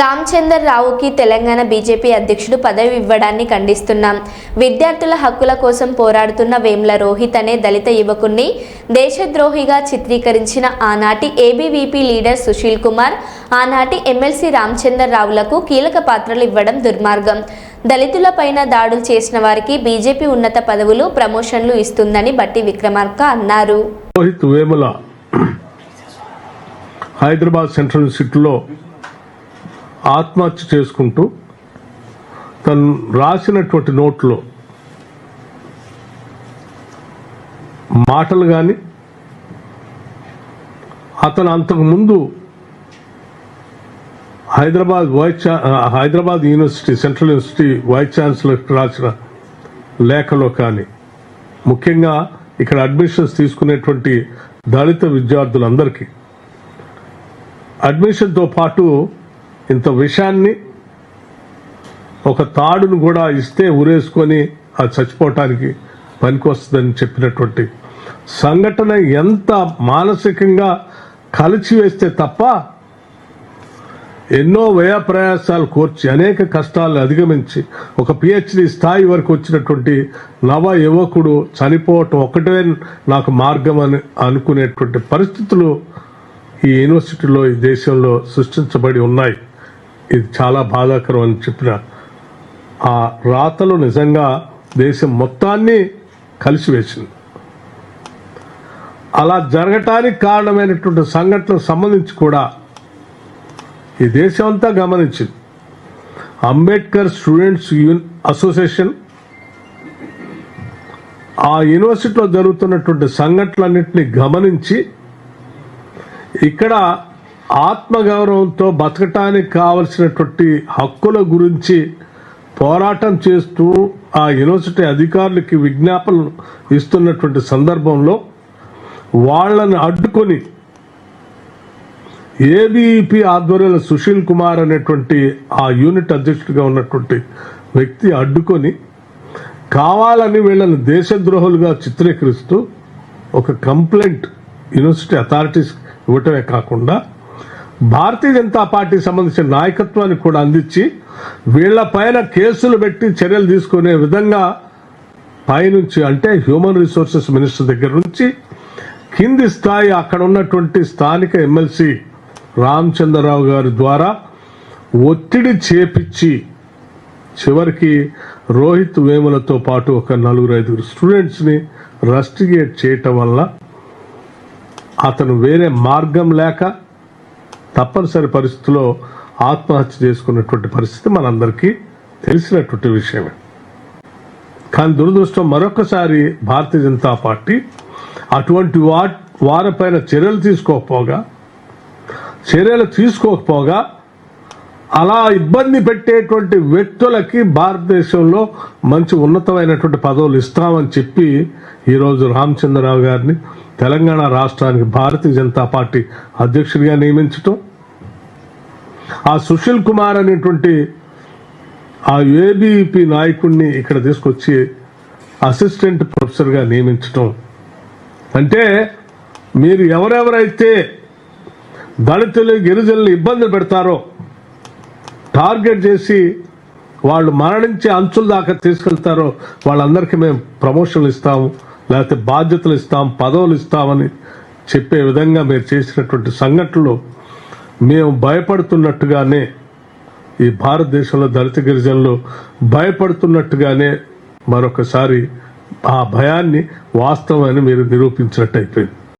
Ramachandar రావుకి Telangana BJP అధ్యక్షుడు పదవి ఇవ్వడాన్ని ఖండిస్తున్నాం. విద్యార్థుల హక్కుల కోసం పోరాడుతున్న వేముల రోహిత్ అనే దళిత యువకుణ్ణి దేశద్రోహిగా చిత్రీకరించిన ఆనాటి ఏబీవీపీ లీడర్ సుశీల్ కుమార్ ఆనాటి ఎమ్మెల్సీ రామచందర్ రావులకు కీలక పాత్రలు ఇవ్వడం దుర్మార్గం. దళితులపైన దాడులు చేసిన వారికి బీజేపీ ఉన్నత పదవులు ప్రమోషన్లు ఇస్తుందని బట్టి విక్రమార్క అన్నారు. హైదరాబాద్ సెంట్రల్ సిటీలో ఆత్మహత్య చేసుకుంటూ తను రాసినటువంటి నోట్లో మాటలు కానీ అతను అంతకుముందు Hyderabad vice Hyderabad university central university vice ఛాన్సలర్కి రాసిన లేఖలో కానీ ముఖ్యంగా ఇక్కడ అడ్మిషన్స్ తీసుకునేటువంటి దళిత విద్యార్థులందరికీ అడ్మిషన్తో పాటు ఇంత విషయాన్ని ఒక తాడును కూడా ఇస్తే ఉరేసుకొని అది చచ్చిపోవటానికి పనికొస్తుందని చెప్పినటువంటి సంఘటన ఎంత మానసికంగా కలిచివేస్తే తప్ప ఎన్నో వ్యయప్రయాసాలు కోర్చి అనేక కష్టాలను అధిగమించి ఒక పిహెచ్డి స్థాయి వరకు వచ్చినటువంటి నవ యువకుడు చనిపోవటం ఒకటే నాకు మార్గం అని అనుకునేటువంటి పరిస్థితులు ఈ యూనివర్సిటీలో ఈ దేశంలో సృష్టించబడి ఉన్నాయి. ఇది చాలా బాధాకరం అని చెప్పిన ఆ రాతలు నిజంగా దేశం మొత్తాన్ని కలిసివేసింది అలా జరగటానికి కారణమైనటువంటి సంఘటనకు సంబంధించి కూడా ఈ దేశం అంతా గమనించింది. అంబేద్కర్ స్టూడెంట్స్ యూన్ అసోసియేషన్ ఆ యూనివర్సిటీలో జరుగుతున్నటువంటి సంఘటనలన్నింటినీ గమనించి ఇక్కడ ఆత్మగౌరవంతో బతకటానికి కావలసినటువంటి హక్కుల గురించి పోరాటం చేస్తూ ఆ యూనివర్సిటీ అధికారులకి విజ్ఞాపనలు ఇస్తున్నటువంటి సందర్భంలో వాళ్ళని అడ్డుకొని ఏబీఈపీ ఆధ్వర్యంలో సుశీల్ కుమార్ అనేటువంటి ఆ యూనిట్ అధ్యక్షుడిగా ఉన్నటువంటి వ్యక్తి అడ్డుకొని కావాలని వీళ్ళని దేశద్రోహులుగా చిత్రీకరిస్తూ ఒక కంప్లైంట్ యూనివర్సిటీ అథారిటీస్ ఇవ్వటమే కాకుండా భారతీయ జనతా పార్టీకి సంబంధించిన నాయకత్వాన్ని కూడా అందించి వీళ్ళ పైన కేసులు పెట్టి చర్యలు తీసుకునే విధంగా పైనుంచి అంటే హ్యూమన్ రిసోర్సెస్ మినిస్టర్ దగ్గర నుంచి కింది స్థాయి అక్కడ ఉన్నటువంటి స్థానిక ఎమ్మెల్సీ రామచంద్రరావు గారి ద్వారా ఒత్తిడి చేపించి చివరికి రోహిత్ వేములతో పాటు ఒక నలుగురు ఐదుగురు స్టూడెంట్స్ని రస్టిగేట్ చేయటం వల్ల అతను వేరే మార్గం లేక తప్పనిసరి పరిస్థితిలో ఆత్మహత్య చేసుకున్నటువంటి పరిస్థితి మనందరికీ తెలిసినటువంటి విషయమే. కానీ దురదృష్టం మరొకసారి భారతీయ జనతా పార్టీ అటువంటి వా వారిపైన చర్యలు తీసుకోకపోగా చర్యలు తీసుకోకపోగా అలా ఇబ్బంది పెట్టేటువంటి వ్యక్తులకి భారతదేశంలో మంచి ఉన్నతమైనటువంటి పదవులు ఇస్తామని చెప్పి ఈరోజు రామచంద్రరావు గారిని తెలంగాణ రాష్ట్రానికి భారతీయ జనతా పార్టీ అధ్యక్షుడిగా నియమించటం. ఆ సుశీల్ కుమార్ అనేటువంటి ఆ ఏబీపీ నాయకుడిని ఇక్కడ తీసుకొచ్చి అసిస్టెంట్ ప్రొఫెసర్గా నియమించటం. అంటే మీరు ఎవరెవరైతే దళితులు గిరిజనులు ఇబ్బంది పెడతారో టార్గెట్ చేసి వాళ్ళు మరణించే అంచుల దాకా తీసుకెళ్తారో వాళ్ళందరికీ మేము ప్రమోషన్లు ఇస్తాము లేకపోతే బాధ్యతలు ఇస్తాం పదవులు ఇస్తామని చెప్పే విధంగా మీరు చేసినటువంటి సంఘటనలు మేము భయపడుతున్నట్టుగానే ఈ భారతదేశంలో దళిత గిరిజనులు భయపడుతున్నట్టుగానే మరొకసారి ఆ భయాన్ని వాస్తవమని మీరు నిరూపించినట్టు అయిపోయింది